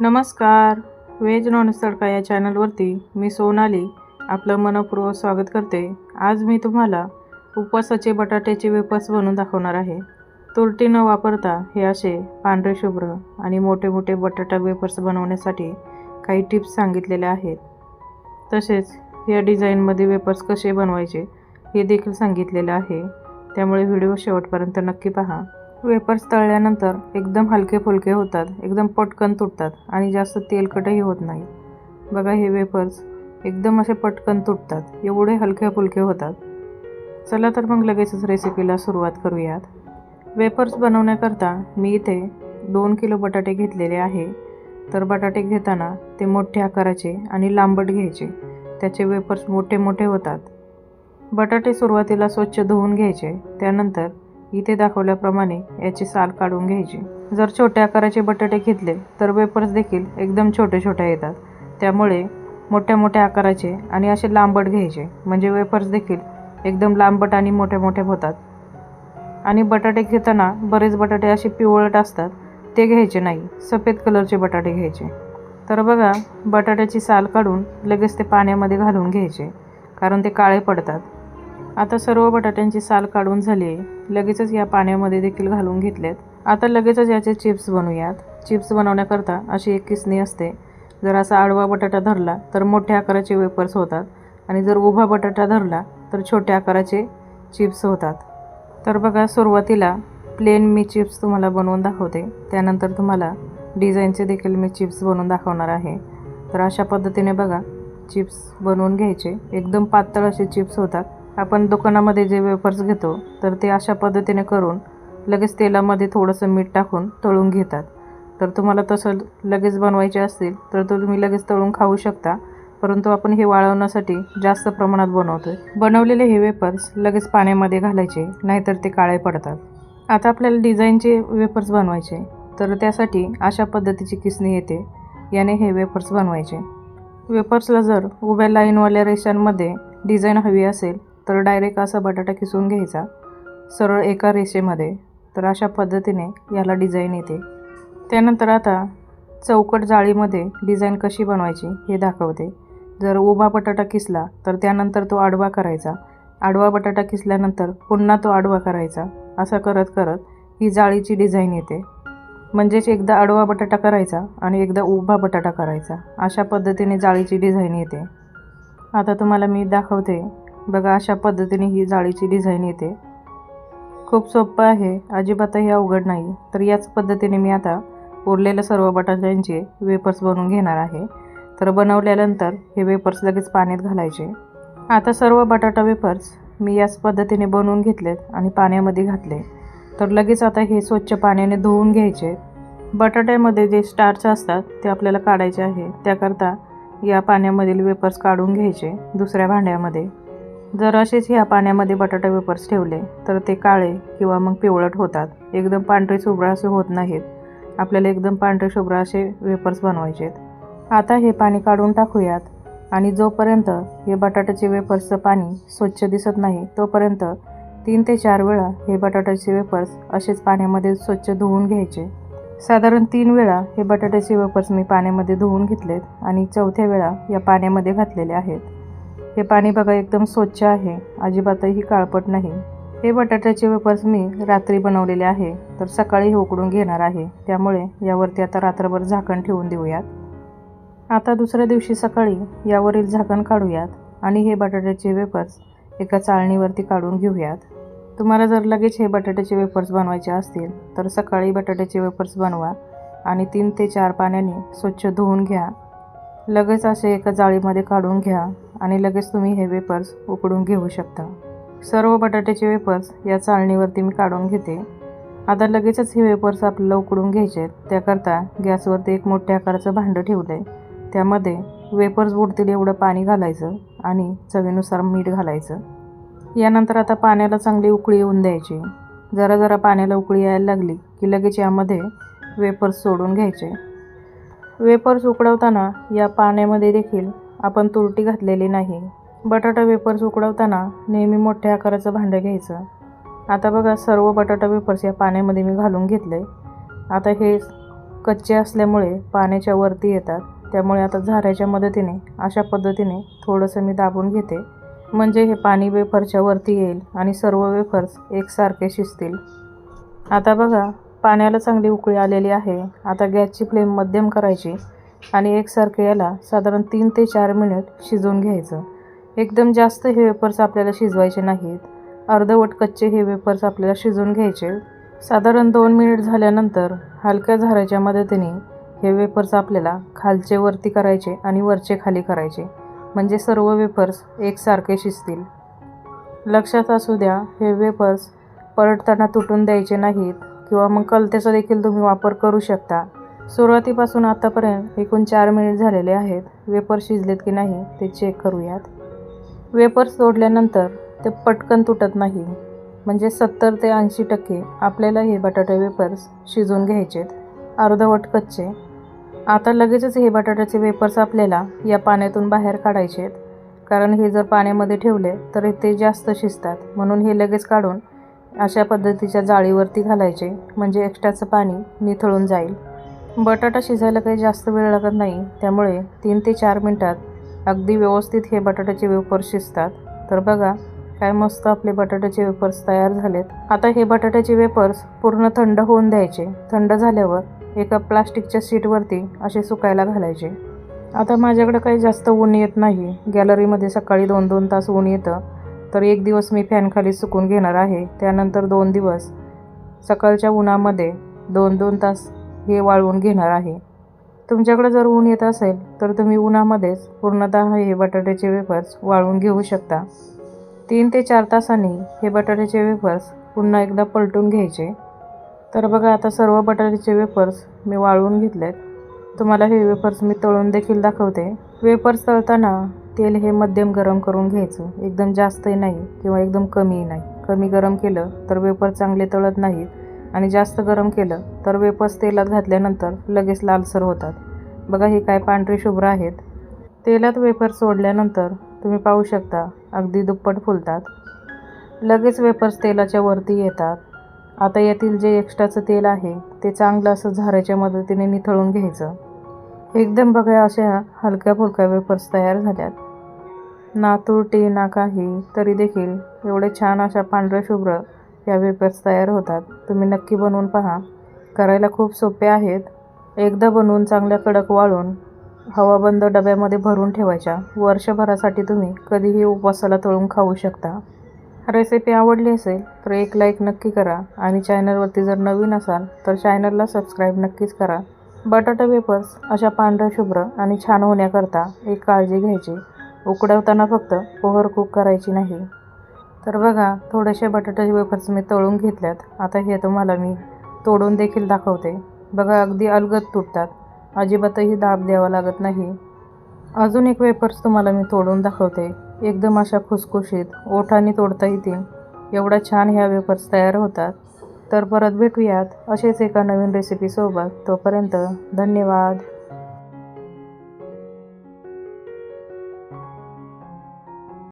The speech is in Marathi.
नमस्कार. व्हेज नॉन तडका या चॅनलवरती मी सोनाली आपलं मनपूर्वक स्वागत करते. आज मी तुम्हाला उपवासाचे बटाट्याचे वेपर्स बनवून दाखवणार आहे. तुरटी न वापरता हे असे पांढरे शुभ्र आणि मोठे मोठे बटाटा वेपर्स बनवण्यासाठी काही टिप्स सांगितलेल्या आहेत. तसेच या डिझाईनमध्ये वेपर्स कसे बनवायचे हे देखील सांगितलेलं आहे. त्यामुळे व्हिडिओ शेवटपर्यंत नक्की पहा. वेपर्स तळल्यानंतर एकदम हलके फुलके होतात एकदम पटकन तुटतात आणि जास्त तेलकटही होत नाही. बघा हे वेपर्स एकदम असे पटकन तुटतात एवढे हलके फुलके होतात. चला तर मग लगेचच रेसिपीला सुरुवात करूयात. वेपर्स बनवण्याकरता मी इथे दोन किलो बटाटे घेतलेले आहे. तर बटाटे घेताना ते मोठे आकाराचे आणि लांबट घ्यायचे. त्याचे वेपर्स मोठे मोठे होतात. बटाटे सुरुवातीला स्वच्छ धुवून घ्यायचे त्यानंतर इथे दाखवल्याप्रमाणे याची साल काढून घ्यायची. जर छोट्या आकाराचे बटाटे घेतले तर वेफर्स देखील एकदम छोटे छोटे येतात. त्यामुळे मोठ्या मोठ्या आकाराचे आणि असे लांबट घ्यायचे. म्हणजे वेफर्स देखील एकदम लांबट आणि मोठे मोठे होतात. आणि बटाटे घेताना बरेच बटाटे असे पिवळट असतात ते घ्यायचे नाही. सफेद कलरचे बटाटे घ्यायचे. तर बघा बटाट्याची साल काढून लगेच ते पाण्यामध्ये घालून घ्यायचे कारण ते काळे पडतात. आता सर्व बटाट्यांची साल काढून झाली आहे. लगेचच या पाण्यामध्ये देखील घालून घेतलेत. आता लगेचच याचे चिप्स बनवूयात. चिप्स बनवण्याकरता अशी एक किसणी असते. जर असा आडवा बटाटा धरला तर मोठ्या आकाराचे वेपर्स होतात. आणि जर उभा बटाटा धरला तर छोट्या आकाराचे चिप्स होतात. तर बघा सुरुवातीला प्लेन मी चिप्स तुम्हाला बनवून दाखवते. त्यानंतर तुम्हाला डिझाईनचे देखील मी चिप्स बनवून दाखवणार आहे. तर अशा पद्धतीने बघा चिप्स बनवून घ्यायचे. एकदम पातळ असे चिप्स होतात. आपण दुकानामध्ये जे वेफर्स घेतो तर ते अशा पद्धतीने करून लगेच तेलामध्ये थोडंसं मीठ टाकून तळून घेतात. तर तुम्हाला तसं लगेच बनवायचे असतील तर तो तुम्ही लगेच तळून खाऊ शकता. परंतु आपण हे वाळवण्यासाठी जास्त प्रमाणात बनवतो आहे बनवलेले हे वेफर्स लगेच पाण्यामध्ये घालायचे नाहीतर ते काळे पडतात. आता आपल्याला डिझाईनचे वेफर्स बनवायचे तर त्यासाठी अशा पद्धतीची किसणी येते. याने हे वेफर्स बनवायचे. वेफर्सला जर उभ्या लाईनवाल्या रेषांमध्ये डिझाईन हवी असेल तर डायरेक्ट असा बटाटा किसून घ्यायचा सरळ एका रेषेमध्ये. तर अशा पद्धतीने याला डिझाईन येते. त्यानंतर आता चौकट जाळीमध्ये डिझाईन कशी बनवायची हे दाखवते. जर उभा बटाटा किसला तर त्यानंतर तो आडवा करायचा. आडवा बटाटा किसल्यानंतर पुन्हा तो आडवा करायचा. असं करत करत ही जाळीची डिझाईन येते. म्हणजेच एकदा आडवा बटाटा करायचा आणि एकदा उभा बटाटा करायचा. अशा पद्धतीने जाळीची डिझाईन येते. आता तुम्हाला मी दाखवते बघा अशा पद्धतीने ही जाळीची डिझाईन येते. खूप सोपं आहे. अजिबातही अवघड नाही. तर याच पद्धतीने मी आता उरलेल्या सर्व बटाट्यांचे वेपर्स बनवून घेणार आहे. तर बनवल्यानंतर हे वेपर्स लगेच पाण्यात घालायचे. आता सर्व बटाटा वेपर्स मी याच पद्धतीने बनवून घेतलेत आणि पाण्यामध्ये घातले. तर लगेच आता हे स्वच्छ पाण्याने धुवून घ्यायचे. बटाट्यामध्ये जे स्टार्च असतात ते आपल्याला काढायचे आहे. त्याकरता या पाण्यामधील वेपर्स काढून घ्यायचे दुसऱ्या भांड्यामध्ये. जर असेच ह्या पाण्यामध्ये बटाटा वेपर्स ठेवले तर ते काळे किंवा मग पिवळट होतात. एकदम पांढरे शुभ्र असे होत नाहीत. आपल्याला एकदम पांढरे शुभ्र असे वेपर्स बनवायचे आहेत आता हे पाणी काढून टाकूयात आणि जोपर्यंत हे बटाट्याचे वेपर्सचं पाणी स्वच्छ दिसत नाही तोपर्यंत तीन ते चार वेळा हे बटाट्याचे वेपर्स असेच पाण्यामध्ये स्वच्छ धुवून घ्यायचे. साधारण तीन वेळा हे बटाट्याचे वेपर्स मी पाण्यामध्ये धुवून घेतलेत आणि चौथ्या वेळा या पाण्यामध्ये घातलेले आहेत. हे पाणी बघा एकदम स्वच्छ आहे. अजिबातही काळपट नाही. हे बटाट्याचे वेपर्स मी रात्री बनवलेले आहे तर सकाळी हे उकडून घेणार आहे. त्यामुळे यावरती आता रात्रभर झाकण ठेवून देऊयात. आता दुसऱ्या दिवशी सकाळी यावरील झाकण काढूयात आणि हे बटाट्याचे वेपर्स एका चाळणीवरती काढून घेऊयात. तुम्हाला जर लगेच हे बटाट्याचे वेपर्स बनवायचे असतील तर सकाळी बटाट्याचे वेपर्स बनवा आणि तीन ते चार पाण्याने स्वच्छ धुवून घ्या. लगेच असे एका जाळीमध्ये काढून घ्या. आणि लगेच तुम्ही हे वेपर्स उकडून घेऊ शकता. सर्व बटाट्याचे वेपर्स या चाळणीवरती मी काढून घेते. आता लगेचच हे वेपर्स आपल्याला उकडून घ्यायचे आहेत. त्याकरता गॅसवरती एक मोठ्या आकाराचं भांडं ठेवलं आहे त्यामध्ये वेपर्स बुडतील एवढं पाणी घालायचं आणि चवीनुसार मीठ घालायचं. यानंतर आता पाण्याला चांगली उकळी येऊन द्यायची. जरा जरा पाण्याला उकळी यायला लागली की लगेच यामध्ये वेपर्स सोडून घ्यायचे. वेपर्स उकडवताना या पाण्यामध्ये देखील आपण तुरटी घातलेली नाही. बटाटा वेपर्स उकडवताना नेहमी मोठ्या आकाराचं भांडं घ्यायचं. आता बघा सर्व बटाटा वेपर्स या पाण्यामध्ये मी घालून घेतले. आता हे कच्चे असल्यामुळे पाण्याच्या वरती येतात. त्यामुळे आता झाऱ्याच्या मदतीने अशा पद्धतीने थोडंसं मी दाबून घेते. म्हणजे हे पाणी वेफरच्या वरती येईल आणि सर्व वेफर्स एकसारखे शिजतील. आता बघा पाण्याला चांगली उकळी आलेली आहे. आता गॅसची फ्लेम मध्यम करायची. आणि एकसारखे याला साधारण तीन ते चार मिनिट शिजवून घ्यायचं. एकदम जास्त हे वेफर्स आपल्याला शिजवायचे नाहीत. अर्धवट कच्चे हे वेफर्स आपल्याला शिजवून घ्यायचे. साधारण दोन मिनिट झाल्यानंतर हलक्या झाऱ्याच्या मदतीने हे वेपर्स आपल्याला खालचे वरती करायचे आणि वरचे खाली करायचे. म्हणजे सर्व वेफर्स एकसारखे शिजतील. लक्षात असू द्या हे वेफर्स पलटताना तुटून द्यायचे नाहीत किंवा मग कलतेचा देखील तुम्ही वापर करू शकता. सुरुवातीपासून आतापर्यंत एकूण चार मिनिट झालेले आहेत. वेपर शिजलेत की नाही ते चेक करूयात. वेपर्स तोडल्यानंतर ते पटकन तुटत नाही. म्हणजे सत्तर ते ऐंशी टक्के आपल्याला हे बटाटे वेपर्स शिजवून घ्यायचेत. अर्धवट कच्चे. आता लगेचच हे बटाट्याचे वेपर्स आपल्याला या पाण्यातून बाहेर काढायचे आहेत कारण हे जर पाण्यामध्ये ठेवले तर ते जास्त शिजतात. म्हणून हे लगेच काढून अशा पद्धतीच्या जाळीवरती घालायचे. म्हणजे एक्स्ट्राचं पाणी निथळून जाईल. बटाटा शिजायला काही जास्त वेळ लागत नाही त्यामुळे तीन ते चार मिनटात अगदी व्यवस्थित हे बटाट्याचे वेफर्स शिजतात. तर बघा काय मस्त आपले बटाट्याचे वेपर्स तयार झालेत. आता हे बटाट्याचे वेपर्स पूर्ण थंड होऊन द्यायचे. थंड झाल्यावर एका प्लास्टिकच्या सीटवरती असे सुकायला घालायचे. आता माझ्याकडे काही जास्त ऊन येत नाही. गॅलरीमध्ये सकाळी दोन दोन तास ऊन येतं. तर एक दिवस मी फॅनखाली सुकून घेणार आहे. त्यानंतर दोन दिवस सकाळच्या उन्हामध्ये दोन दोन तास हे वाळवून घेणार आहे. तुमच्याकडे जर ऊन येत असेल तर तुम्ही उन्हामध्येच पूर्णतः हे बटाट्याचे वेफर्स वाळवून घेऊ शकता. तीन ते चार तासांनी हे बटाट्याचे वेफर्स पुन्हा एकदा पलटून घ्यायचे. तर बघा आता सर्व बटाट्याचे वेफर्स मी वाळवून घेतलेत. तुम्हाला हे वेफर्स मी तळून देखील दाखवते. वेफर्स तळताना तेल हे मध्यम गरम करून घ्यायचं. एकदम जास्तही नाही किंवा एकदम कमीही नाही. कमी गरम केलं तर वेफर चांगले तळत नाहीत. आणि जास्त गरम केलं तर वेपर्स तेलात घातल्यानंतर लगेच लालसर होतात. बघा हे काय पांढरे शुभ्र आहेत. तेलात वेफर सोडल्यानंतर तुम्ही पाहू शकता अगदी दुप्पट फुलतात. लगेच वेफर्स तेलाच्या वरती येतात. आता यातील जे एक्स्ट्राचं तेल आहे ते चांगलं असं झाऱ्याच्या मदतीने निथळून घ्यायचं. एकदम बघा अशा हलक्या फुलक्या वेफर्स तयार झाल्यात. ना तुरटी ना काही तरी देखील एवढे छान अशा पांढऱ्या शुभ्र या वेपर्स तयार होतात. तुम्ही नक्की बनवून पहा. करायला खूप सोपे आहेत. एकदा बनवून चांगल्या कडक वाळून हवाबंद डब्यामध्ये भरून ठेवायच्या. वर्षभरासाठी तुम्ही कधीही उपवासाला तळून खाऊ शकता. रेसिपी आवडली असेल तर एक लाईक नक्की करा आणि चॅनलवरती जर नवीन असाल तर चॅनलला सबस्क्राईब नक्कीच करा. बटाटा वेपर्स अशा पांढऱ्या शुभ्र आणि छान होण्याकरता एक काळजी घ्यायची. उकडवताना फक्त पोहर कुक करायची नाही. तर बघा थोडेसे बटाट्याचे वेफर्स मी तळून घेतल्यात. आता हे तुम्हाला मी तोडून देखील दाखवते. बघा अगदी अलगद तुटतात. अजिबातही दाब द्यावा लागत नाही. अजून एक वेफर्स तुम्हाला मी तोडून दाखवते. एकदम अशा खुसखुशीत ओठाने तोडता येतील. एवढ्या छान ह्या वेफर्स तयार होतात. तर परत भेटूयात असेच एका नवीन रेसिपीसोबत तोपर्यंत धन्यवाद.